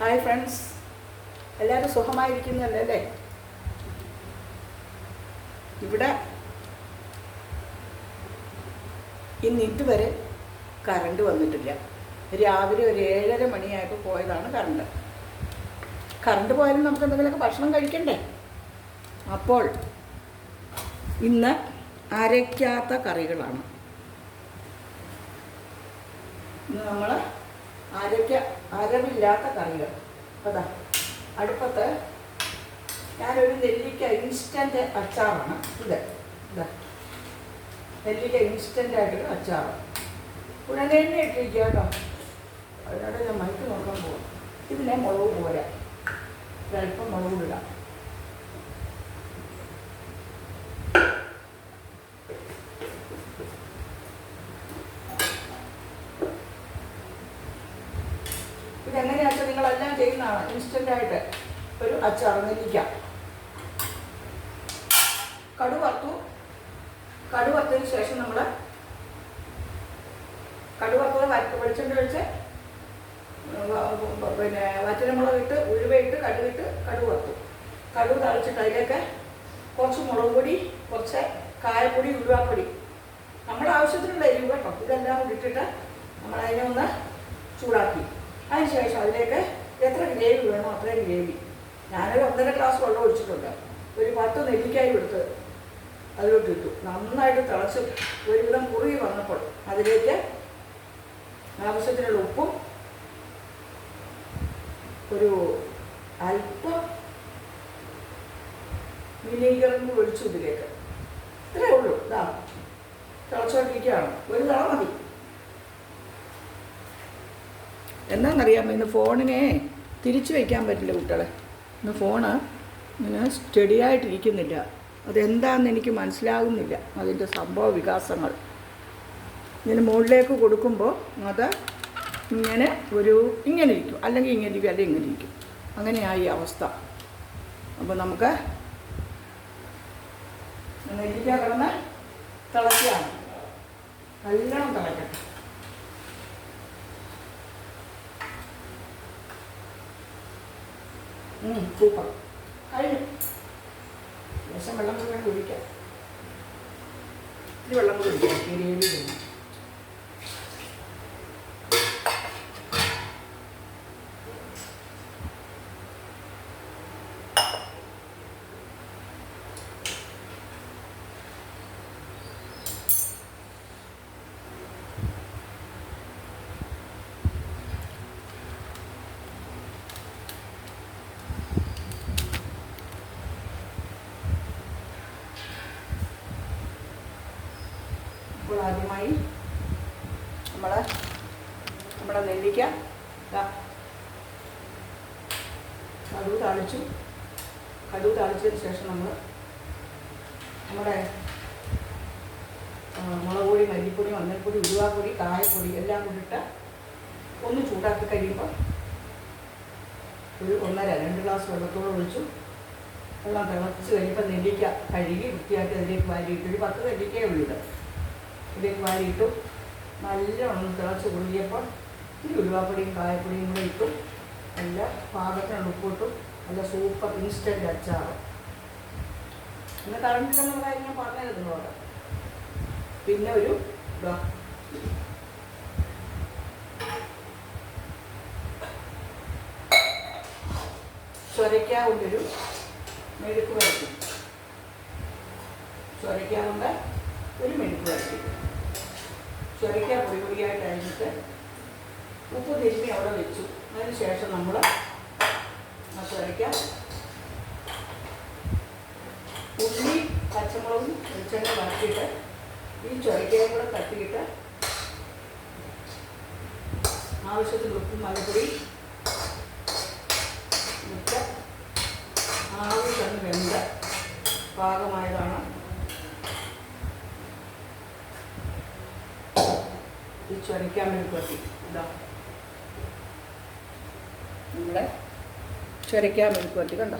Hi friends എല്ലാവരും സുഖമായിരിക്കുന്നല്ലേ അല്ലേ? ഇവിടെ ഇന്ന് ഇതുവരെ കറണ്ട് വന്നിട്ടില്ല. രാവിലെ ഒരു ഏഴര മണിയായപ്പോൾ പോയതാണ് കറണ്ട്. കറണ്ട് പോയാലും നമുക്ക് എന്തെങ്കിലുമൊക്കെ ഭക്ഷണം കഴിക്കണ്ടേ? അപ്പോൾ ഇന്ന് അരയ്ക്കാത്ത കറികളാണ്. നമ്മൾ അരയ്ക്ക അരവില്ലാത്ത കറികൾ. അതാ അടുപ്പത്ത് ഞാനൊരു നെല്ലിക്ക ഇൻസ്റ്റന്റ് അച്ചാറാണ്. ഇത് ഇതാ. നെല്ലിക്ക ഇൻസ്റ്റന്റ് ആയിട്ടൊരു അച്ചാറ്. തന്നെ ഇട്ടിരിക്കുക കേട്ടോ. അതിനോട് ഞാൻ മൈക്ക് നോക്കാൻ പോകും ഇതിനെ മുളക് പോരാ ഒരല്പം മുളക് ഇടാം ചെയ്യുന്നതാണ്. ഇൻസ്റ്റന്റായിട്ട് ഒരു അച്ചാർ നെല്ലിക്ക. കടു വറുത്തു. ശേഷം നമ്മൾ കടു വറുത്തത് വെളിച്ചെണ്ണ ഒഴിച്ച് പിന്നെ വറ്റനമുളക് ഇട്ട് ഉഴുവയിട്ട് കടുവിട്ട് കടു വറുത്തു. തളിച്ചിട്ട് അതിലേക്ക് കുറച്ച് മുളക് പൊടി കുറച്ച് കായപ്പൊടി ഉരുവാപ്പൊടി നമ്മുടെ ആവശ്യത്തിനുള്ള എരിവ് കേട്ടോ. ഇതെല്ലാം കൂടി ഇട്ടിട്ട് നമ്മളതിനെ ഒന്ന് ചൂടാക്കി. അതിന് ശേഷം അതിലേക്ക് എത്ര ഗ്രേവി വേണോ അത്രയും ഗ്രേവി ഞാനൊരു ഒന്നര ഗ്ലാസ് വെള്ളം ഒഴിച്ചിട്ടുണ്ട്. ഒരു പത്ത് നെല്ലിക്കായി എടുത്ത് അതിലോട്ട് ഇട്ടു. നന്നായിട്ട് തിളച്ച് ഒരുവിധം കുറുകി വന്നപ്പോൾ അതിലേക്ക് ആവശ്യത്തിനുള്ള ഉപ്പും ഒരു അല്പം വിനീഗറും ഒഴിച്ചു ഇതിലേക്ക്. ഇത്രയേ ഉള്ളൂ. ഇതാ തിളച്ചോണ്ടിരിക്കുകയാണ്. ഒരു തള മതി. എന്താണെന്നറിയാമോ ഇന്ന് ഫോണിനെ തിരിച്ചു വയ്ക്കാൻ പറ്റില്ല കുട്ടികളെ. ഇന്ന് ഫോണ് ഇങ്ങനെ സ്റ്റഡി ആയിട്ടിരിക്കുന്നില്ല. അതെന്താണെന്ന് എനിക്ക് മനസ്സിലാകുന്നില്ല അതിന്റെ സംഭവ വികാസങ്ങൾ. ഇങ്ങനെ മുകളിലേക്ക് കൊടുക്കുമ്പോൾ അത് ഇങ്ങനെ ഒരു ഇങ്ങനെ ഇരിക്കും. അല്ലെങ്കിൽ ഇങ്ങനെ ഇരിക്കും അല്ലെങ്കിൽ ഇങ്ങനെ ഇരിക്കും. അങ്ങനെയായി അവസ്ഥ. അപ്പോൾ നമുക്ക് നെല്ലിക്ക കിടന്ന് തിളക്കുകയാണ് നല്ലോണം തിളക്കട്ടെ ഉം, സൂപ്പർ കഴിഞ്ഞു ലേശം വെള്ളം കൂടി വേണം കുടിക്കാം ഇത് വെള്ളം കൂടി കുടിക്കാം ഗ്രേവി കഴിഞ്ഞു ഇപ്പോൾ ആദ്യമായി നമ്മൾ നമ്മുടെ നെല്ലിക്ക ദാ. കടുവ് താളിച്ചു. കടുവ് താളിച്ചതിന് ശേഷം നമ്മൾ നമ്മുടെ മുളക് പൊടി മല്ലിപ്പൊടി മഞ്ഞൾപ്പൊടി ഉരുവാപ്പൊടി കായപ്പൊടി എല്ലാം കൂടിയിട്ട് ഒന്ന് ചൂടാക്കി കഴിയുമ്പോൾ ഒരു ഒന്നര രണ്ട് ഗ്ലാസ് വെള്ളത്തോട് ഒഴിച്ചു. വെള്ളം തിളച്ച് കഴിയുമ്പോൾ നെല്ലിക്ക കഴുകി വൃത്തിയാക്കി അതിലേക്ക് വാരിയിട്ട് ഒരു പത്ത് നെല്ലിക്കയേ ഉള്ളൂ ഇതിലേക്ക് വാരിയിട്ടു നല്ലോണം തിളച്ച് കുറുകിയപ്പോൾ ഈ ഉലുവാപ്പൊടിയും കായപ്പൊടിയും കൂടെ ഇട്ടു. നല്ല പാകത്തിനുള്ള ഉപ്പിട്ടു നല്ല സൂപ്പർ ഇൻസ്റ്റന്റ് അച്ചാറ്. പിന്നെ കറണ്ടില്ലെന്നുള്ള കാര്യം ഞാൻ പറഞ്ഞത് നിങ്ങളോട് പിന്നെ ഒരു ചൊരയ്ക്കാവുന്നൊരു മെഴുക്ക് വരയ്ക്കും ചൊരയ്ക്കാവുന്ന ഒരു മിനിറ്റ് വരട്ടി ചെറിയ പൊടി പൊടിയായിട്ട് അരിഞ്ഞിട്ട് ഉപ്പ് തിരുമ്മി അവിടെ വെച്ചു. അതിന് ശേഷം നമ്മൾ ആ ചൊരയ്ക്ക. ഉള്ളി പച്ചമുളകും വെളിച്ചെണ്ണ വറക്കിയിട്ട് ഈ ചൊരയ്ക്കയും കൂടെ തട്ടിയിട്ട് ആവശ്യത്തിന് ഉപ്പും മലപ്പൊടി ഇട്ട് ആവശ്യം വെന്ത് പാകമായതാണ്. ചൊരയ്ക്കാൻ വേണ്ടി പറ്റി ഇതാ നമ്മുടെ ചൊരയ്ക്കാൻ വേണ്ടി പറ്റി കണ്ടോ?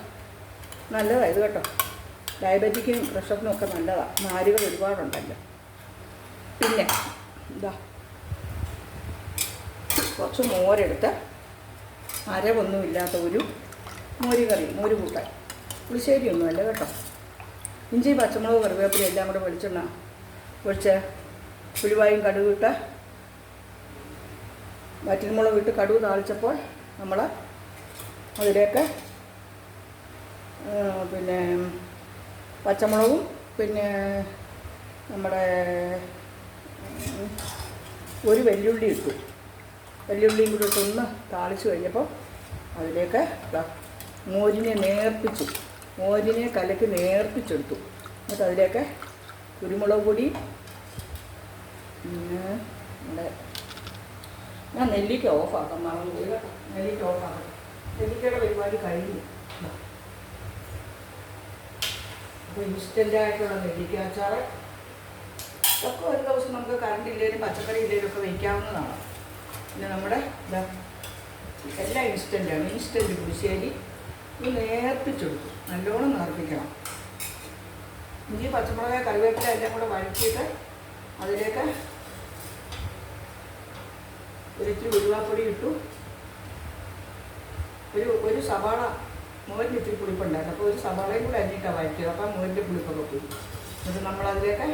നല്ലതാണ് ഇത് കേട്ടോ. ഡയബറ്റിക്കും പ്രഷറിനും ഒക്കെ നല്ലതാണ് നാരുകൾ ഒരുപാടുണ്ടല്ലോ. പിന്നെ ഇതാ. കുറച്ച് മോരെടുത്ത് അരവൊന്നുമില്ലാത്ത ഒരു മോര് കറി മോര് കൂട്ടാൻ. പുളിശ്ശേരി ഒന്നുമല്ല കേട്ടോ. ഇഞ്ചി പച്ചമുളക് കറിവേപ്പില എല്ലാം കൂടെ വെളിച്ചെണ്ണ ഒഴിച്ച് പുളിവായും കടുകിട്ട വറ്റൽമുളക് ഇട്ട് കടുക് താളിച്ചപ്പോൾ നമ്മൾ അതിലേക്ക് പിന്നെ പച്ചമുളകും പിന്നെ നമ്മുടെ ഒരു വെല്ലുള്ളി ഇട്ടു. വെല്ലുള്ളിയും കൂടി ഇട്ടൊന്ന് താളിച്ച് കഴിഞ്ഞപ്പോൾ അതിലേക്ക് മോരിനെ നേർപ്പിച്ചു. മോരിനെ കലക്കി നേർപ്പിച്ചെടുത്തു. എന്നിട്ട് അതിലേക്ക് കുരുമുളക് പൊടി പിന്നെ നമ്മുടെ ഞാൻ നെല്ലിക്ക ഓഫാക്കാം മറന്നു പോയി കേട്ടോ നെല്ലിക്ക ഓഫാക്കാം. നെല്ലിക്കയുടെ പരിപാടി കഴിഞ്ഞു. അപ്പോൾ ഇൻസ്റ്റന്റായിട്ടുള്ള നെല്ലിക്ക അച്ചാർ ഒക്കെ ഒരു ദിവസം നമുക്ക് കറണ്ട് ഇല്ലേലും പച്ചക്കറി ഇല്ലേലും ഒക്കെ വയ്ക്കാവുന്നതാണ് പിന്നെ നമ്മുടെ ഇതാ എല്ലാം ഇൻസ്റ്റന്റാണ് ഇൻസ്റ്റന്റ് പുളിശ്ശേരി. ഇത് നേർപ്പിച്ചെടുത്തു നല്ലോണം നേർപ്പിക്കണം. ഇനി പച്ചമുളക് കറിവേപ്പില എല്ലാം കൂടെ വഴറ്റിയിട്ട് അതിലേക്ക് ഒരിത്തിരി ഉരുവാപ്പൊടി ഇട്ടു. ഒരു ഒരു സവാള മോരിന് ഇത്തിരി പുളിപ്പുണ്ടായിരുന്നു. അപ്പോൾ ഒരു സവാളയും കൂടെ അരിഞ്ഞിട്ടാണ് വഴറ്റിയത്. അപ്പോൾ ആ മോരിന്റെ പുളിപ്പൊക്കെ പോയി എന്നിട്ട് നമ്മളതിലേക്ക്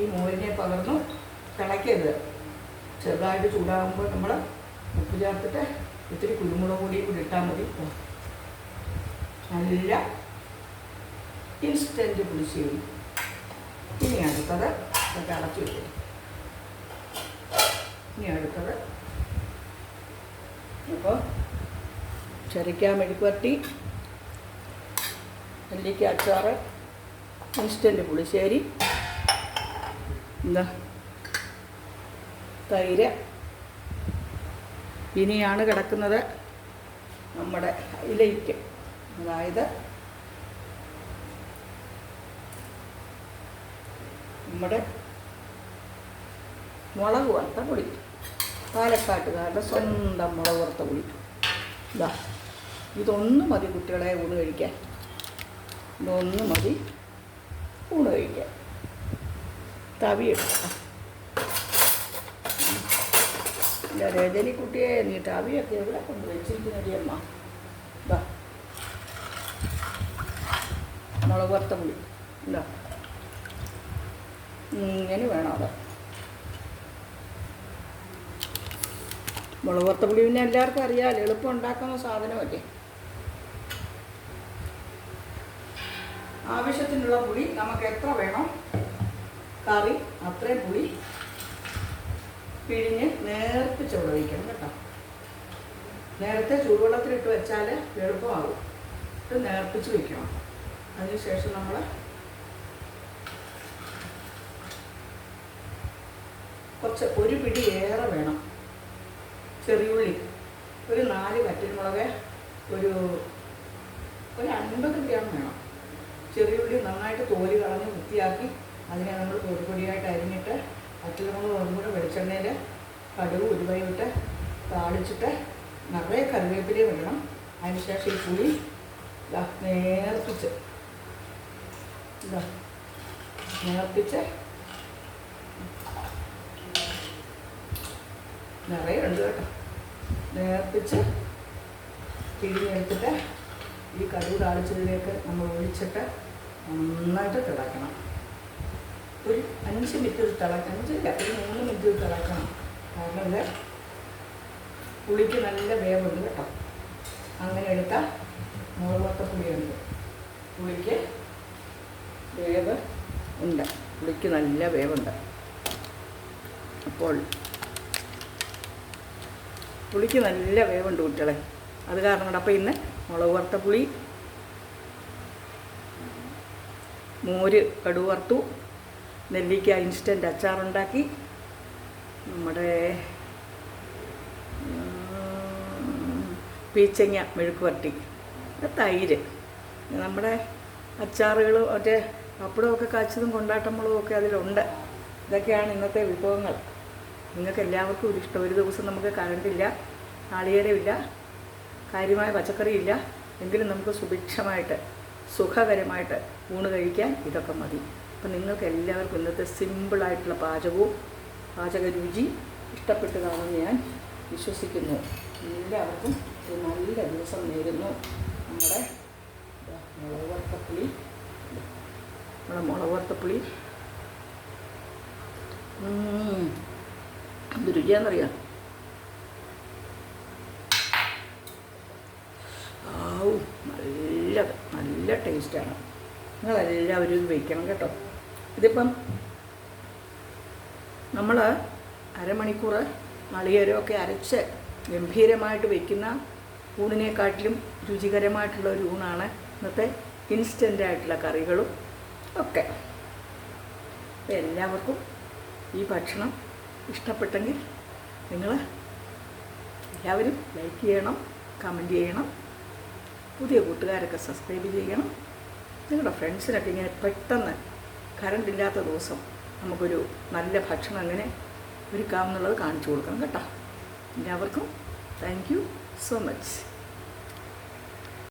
ഈ മോരിനെ പകർന്നു തിളയ്ക്കരുത് ചെറുതായിട്ട് ചൂടാകുമ്പോൾ നമ്മൾ ഉപ്പ് ചേർത്തിട്ട് ഇത്തിരി കുരുമുളക് പൊടിയും കൂടി ഇട്ടാൽ മതി. നല്ല ഇൻസ്റ്റന്റ് പുളിശ്ശേരി. ഇനി അടുത്തത് അതൊക്കെ അടച്ചു വയ്ക്കും ഇനി അടുത്തത് അപ്പോൾ ചെറിക്ക മെഴുക്കുവരട്ടി നെല്ലിക്ക അച്ചാറ് ഇൻസ്റ്റന്റ് പുളിശ്ശേരി എന്താ തൈര്. ഇനിയാണ് കിടക്കുന്നത് നമ്മുടെ ഇലയ്ക്ക്. അതായത് നമ്മുടെ മുളക് വറുത്ത പൊടി പാലക്കാട്ടുകാരുടെ സ്വന്തം മുളക് വറുത്ത പുളി. ഇതാ ഇതൊന്നും മതി കുട്ടികളെ ഊണ് കഴിക്കാൻ. ഇതൊന്നും മതി ഊണ് കഴിക്കാൻ. തവി എടുക്കാം. രജനി രജനിക്കുട്ടിയെ നീ തവിയൊക്കെ എവിടെ കൊണ്ട് വെച്ചിരിക്കുന്നടി അമ്മ? ഇതാ മുളക് വറുത്ത പുളി. ഇതാ ഇങ്ങനെ വേണം അത്. മുളക് വറുത്ത പിന്നെ എല്ലാവർക്കും അറിയാമല്ലോ എളുപ്പം ഉണ്ടാക്കുന്ന സാധനമല്ലേ? ആവശ്യത്തിനുള്ള പുളി നമുക്ക് എത്ര വേണം? കറി അത്രയും പുളി പിഴിഞ്ഞ് അവിടെ വയ്ക്കണം കേട്ടോ. നേരത്തെ ചൂടുവെള്ളത്തിലിട്ട് വെച്ചാൽ എളുപ്പമാകും. ഇട്ട് നേർപ്പിച്ച് വയ്ക്കണം അതിനുശേഷം നമ്മൾ കുറച്ച് ഒരു പിടി ഏറെ വേണം. ചെറിയുള്ളി ഒരു നാല് വറ്റൽമുളക് ഒരു ഒരു അൻപത് ഗ്രാം വേണം. ചെറിയുള്ളി നന്നായിട്ട് തോൽ കളഞ്ഞ് വൃത്തിയാക്കി അതിനെ നമ്മൾ പൊടിപൊടിയായിട്ട് അരിഞ്ഞിട്ട് വറ്റൽമുളക് അതും കൂടെ വെളിച്ചെണ്ണയിൽ കടുവ് ഉരുവയിട്ട് താളിച്ചിട്ട് നിറയെ കറിവേപ്പിലയും വേണം അതിനുശേഷം ഈ പുളി നേർപ്പിച്ച് നേർപ്പിച്ച് നിറയെ ഉണ്ട് കേട്ടോ. നേർപ്പിച്ച് പിഴിഞ്ഞെടുത്തിട്ട് ഈ കടുക് താളിച്ചതിലേക്ക് നമ്മൾ ഒഴിച്ചിട്ട് നന്നായിട്ട് തിളക്കണം ഒരു അഞ്ച് മിനിറ്റ് തിളക്കണം അഞ്ചില്ല ഒരു മൂന്ന് മിനിറ്റ് തിളക്കണം കാരണം ഇത് പുളിക്ക് നല്ല വേവുണ്ട് കേട്ടോ. അങ്ങനെ എടുത്ത മുളകൊത്ത പുളിയുണ്ട്. പുളിക്ക് വേവ് ഉണ്ട്. പുളിക്ക് നല്ല വേവുണ്ട്. അപ്പോൾ പുളിക്ക് നല്ല വേവുണ്ട് കുട്ടികളെ. അത് കാരണം കൊണ്ട് അപ്പോൾ ഇന്ന് മുളക് വറുത്ത പുളി മോര് കടു വറുത്തു നെല്ലിക്ക ഇൻസ്റ്റന്റ് അച്ചാറുണ്ടാക്കി നമ്മുടെ പീച്ചങ്ങ മെഴുക്ക് വരട്ടി തൈര്. നമ്മുടെ അച്ചാറുകൾ മറ്റേ പപ്പടമൊക്കെ കാച്ചതും കൊണ്ടാട്ടമുളകും ഒക്കെ അതിലുണ്ട്. ഇതൊക്കെയാണ് ഇന്നത്തെ വിഭവങ്ങൾ. നിങ്ങൾക്ക് എല്ലാവർക്കും ഒരു ഇഷ്ടം. ഒരു ദിവസം നമുക്ക് കറണ്ടില്ല നാളികേരമില്ല കാര്യമായ പച്ചക്കറിയില്ല എങ്കിലും നമുക്ക് സുഭിക്ഷമായിട്ട് സുഖകരമായിട്ട് ഊണ് കഴിക്കാൻ ഇതൊക്കെ മതി. അപ്പം നിങ്ങൾക്ക് എല്ലാവർക്കും ഇന്നത്തെ സിമ്പിളായിട്ടുള്ള പാചകവും പാചക രുചി ഇഷ്ടപ്പെട്ടു കാണുമെന്ന് ഞാൻ വിശ്വസിക്കുന്നു. എല്ലാവർക്കും ഒരു നല്ല ദിവസം നേരുന്നു. നമ്മുടെ മുളക് വറുത്തപ്പുളി. നമ്മുടെ മുളക് വറുത്തപ്പുളി. എന്ത് രുചിയാണെന്നറിയാം നല്ല നല്ല ടേസ്റ്റാണ് നിങ്ങളെല്ലാവരും ഇത് വയ്ക്കണം കേട്ടോ. ഇതിപ്പം നമ്മൾ അരമണിക്കൂർ നാളികേരമൊക്കെ അരച്ച് ഗംഭീരമായിട്ട് വയ്ക്കുന്ന ഊണിനെക്കാട്ടിലും രുചികരമായിട്ടുള്ള ഒരു ഊണാണ് ഇന്നത്തെ ഇൻസ്റ്റന്റ് ആയിട്ടുള്ള കറികളും ഒക്കെ. എല്ലാവർക്കും ഈ ഭക്ഷണം ഇഷ്ടപ്പെട്ടെങ്കിൽ നിങ്ങൾ എല്ലാവരും ലൈക്ക് ചെയ്യണം കമന്റ് ചെയ്യണം പുതിയ കൂട്ടുകാരൊക്കെ സബ്സ്ക്രൈബ് ചെയ്യണം. നിങ്ങളുടെ ഫ്രണ്ട്സിനൊക്കെ ഇങ്ങനെ പെട്ടെന്ന് കറണ്ട് ഇല്ലാത്ത ദിവസം നമുക്കൊരു നല്ല ഭക്ഷണം എങ്ങനെ ഒരുക്കാമെന്നുള്ളത് കാണിച്ചു കൊടുക്കണം കേട്ടോ. എല്ലാവർക്കും താങ്ക് യു സോ മച്ച്